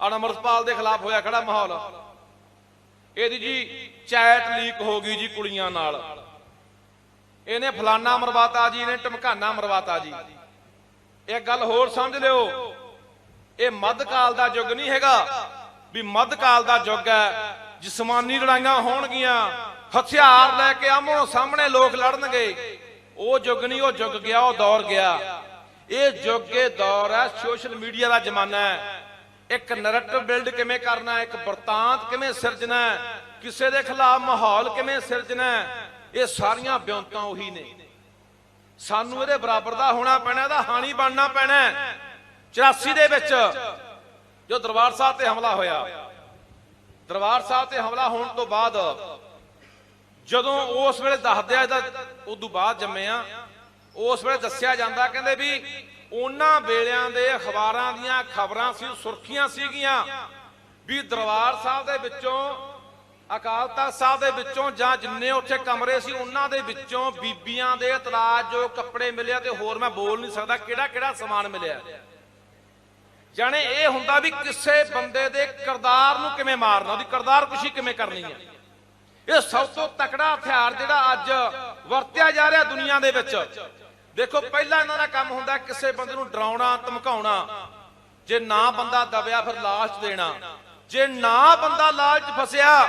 ਆਹ ਅਮਰਪਾਲ ਦੇ ਖਿਲਾਫ ਹੋਇਆ ਖੜਾ ਮਾਹੌਲ। ਇਹਦੀ ਜੀ ਚੈਟ ਲੀਕ ਹੋ ਗਈ ਜੀ ਕੁੜੀਆਂ ਨਾਲ। ਇਹਨੇ ਫਲਾਨਾ ਮਰਵਾਤਾ ਜੀ, ਇਹਨੇ ਟਮਕਾਨਾ ਮਰਵਾਤਾ ਜੀ। ਇਹ ਗੱਲ ਹੋਰ ਸਮਝ ਲਿਓ, ਇਹ ਮੱਧਕਾਲ ਦਾ ਯੁੱਗ ਨਹੀਂ ਹੈਗਾ। ਵੀ ਮੱਧਕਾਲ ਦਾ ਯੁੱਗ ਹੈ, ਜਿਸਮਾਨੀ ਲੜਾਈਆਂ ਹੋਣਗੀਆਂ, ਹਥਿਆਰ ਲੈ ਕੇ ਆਮੋ ਸਾਹਮਣੇ ਲੋਕ ਲੜਨਗੇ। ਉਹ ਯੁੱਗ ਨਹੀਂ, ਉਹ ਯੁੱਗ ਗਿਆ, ਉਹ ਦੌਰ ਗਿਆ। ਇਹ ਯੁੱਗ, ਇਹ ਦੌਰ ਹੈ ਸੋਸ਼ਲ ਮੀਡੀਆ ਦਾ ਜ਼ਮਾਨਾ ਹੈ। ਇੱਕ ਨੈਰੇਟਿਵ ਬਿਲਡ ਕਿਵੇਂ ਕਰਨਾ ਹੈ? ਇੱਕ ਵਰਤਾਂਤ ਕਿਵੇਂ ਸਿਰਜਣਾ ਹੈ? ਕਿਸੇ ਦੇ ਖਿਲਾਫ ਮਾਹੌਲ ਕਿਵੇਂ ਸਿਰਜਣਾ ਹੈ? ਇਹ ਸਾਰੀਆਂ ਬਿਉਂਤਾਂ ਉਹੀ ਨੇ। ਸਾਨੂੰ ਇਹਦੇ ਬਰਾਬਰ ਦਾ ਹੋਣਾ ਪੈਣਾ, ਇਹਦਾ ਹਾਣੀ ਬਣਨਾ ਪੈਣਾ 84 ਦੇ ਵਿੱਚ ਜੋ ਦਰਬਾਰ ਸਾਹਿਬ ਤੇ ਹਮਲਾ ਹੋਇਆ, ਦਰਬਾਰ ਸਾਹਿਬ ਤੇ ਹਮਲਾ ਹੋਣ ਤੋਂ ਬਾਅਦ ਜਦੋਂ ਉਸ ਵੇਲੇ ਦੱਸਦੇ ਇਹਦਾ, ਉਦੋਂ ਬਾਅਦ ਜੰਮੇ ਆ, ਉਸ ਵੇਲੇ ਦੱਸਿਆ ਜਾਂਦਾ, ਕਹਿੰਦੇ ਵੀ ਉਹਨਾਂ ਵੇਲਿਆਂ ਦੇ ਅਖਬਾਰਾਂ ਦੀਆਂ ਖਬਰਾਂ ਸੀ ਸੁਰਖੀਆਂ ਸੀਗੀਆਂ। ਵੀ ਦਰਬਾਰ ਸਾਹਿਬ ਦੇ ਵਿੱਚੋਂ, ਅਕਾਲ ਤਖਤ ਸਾਹਿਬ ਦੇ ਵਿੱਚੋਂ ਜਾਂ ਜਿੰਨੇ ਉੱਥੇ ਕਮਰੇ ਸੀ, ਉਹਨਾਂ ਦੇ ਵਿੱਚੋਂ ਬੀਬੀਆਂ ਦੇ ਇਤਰਾਜ ਜੋ ਕੱਪੜੇ ਮਿਲਿਆ ਤੇ ਹੋਰ ਮੈਂ ਬੋਲ ਨਹੀਂ ਸਕਦਾ ਕਿਹੜਾ ਕਿਹੜਾ ਸਮਾਨ ਮਿਲਿਆ। ਜਾਣੇ ਇਹ ਹੁੰਦਾ ਵੀ ਕਿਸੇ ਬੰਦੇ ਦੇ ਕਿਰਦਾਰ ਨੂੰ ਕਿਵੇਂ ਮਾਰਨਾ, ਉਹਦੀ ਕਿਰਦਾਰ ਕੁਸ਼ੀ ਕਿਵੇਂ ਕਰਨੀ ਹੈ ਇਹ ਸਭ ਤੋਂ ਤਕੜਾ ਹਥਿਆਰ ਜਿਹੜਾ ਅੱਜ ਵਰਤਿਆ ਜਾ ਰਿਹਾ ਦੁਨੀਆ ਦੇ ਵਿੱਚ। ਦੇਖੋ, ਪਹਿਲਾਂ ਇਹਨਾਂ ਦਾ ਕੰਮ ਹੁੰਦਾ ਕਿਸੇ ਬੰਦੇ ਨੂੰ ਡਰਾਉਣਾ, ਧਮਕਾਉਣਾ। ਜੇ ਨਾ ਬੰਦਾ ਦਬਿਆ, ਫਿਰ ਲਾਸ਼ ਦੇਣਾ। ਜੇ ਨਾ ਬੰਦਾ ਲਾਲਚ ਫਸਿਆ,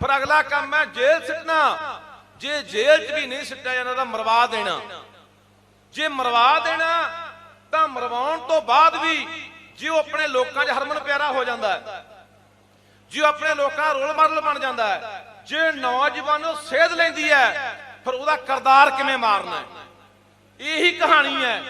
ਫਿਰ ਅਗਲਾ ਕੰਮ ਹੈ ਜੇਲ੍ਹ ਸਿੱਟਣਾ। ਜੇ ਜੇਲ੍ਹ 'ਚ ਵੀ ਨਹੀਂ ਸਿੱਟਿਆ ਜਾਂਦਾ, ਤਾਂ ਮਰਵਾ ਦੇਣਾ। ਜੇ ਮਰਵਾ ਦੇਣਾ, ਤਾਂ ਮਰਵਾਉਣ ਤੋਂ ਬਾਅਦ ਵੀ ਜੇ ਉਹ ਆਪਣੇ ਲੋਕਾਂ 'ਚ ਹਰਮਨ ਪਿਆਰਾ ਹੋ ਜਾਂਦਾ ਹੈ। ਜੇ ਉਹ ਆਪਣੇ ਲੋਕਾਂ ਰੋਲ ਮਾਡਲ ਬਣ ਜਾਂਦਾ ਹੈ। ਜੇ ਨੌਜਵਾਨ ਉਹ ਸੇਧ ਲੈਂਦੀ ਹੈ, ਫਿਰ ਉਹਦਾ ਕਰਦਾਰ ਕਿਵੇਂ ਮਾਰਨਾ ਹੈ? ਇਹੀ ਕਹਾਣੀ ਹੈ।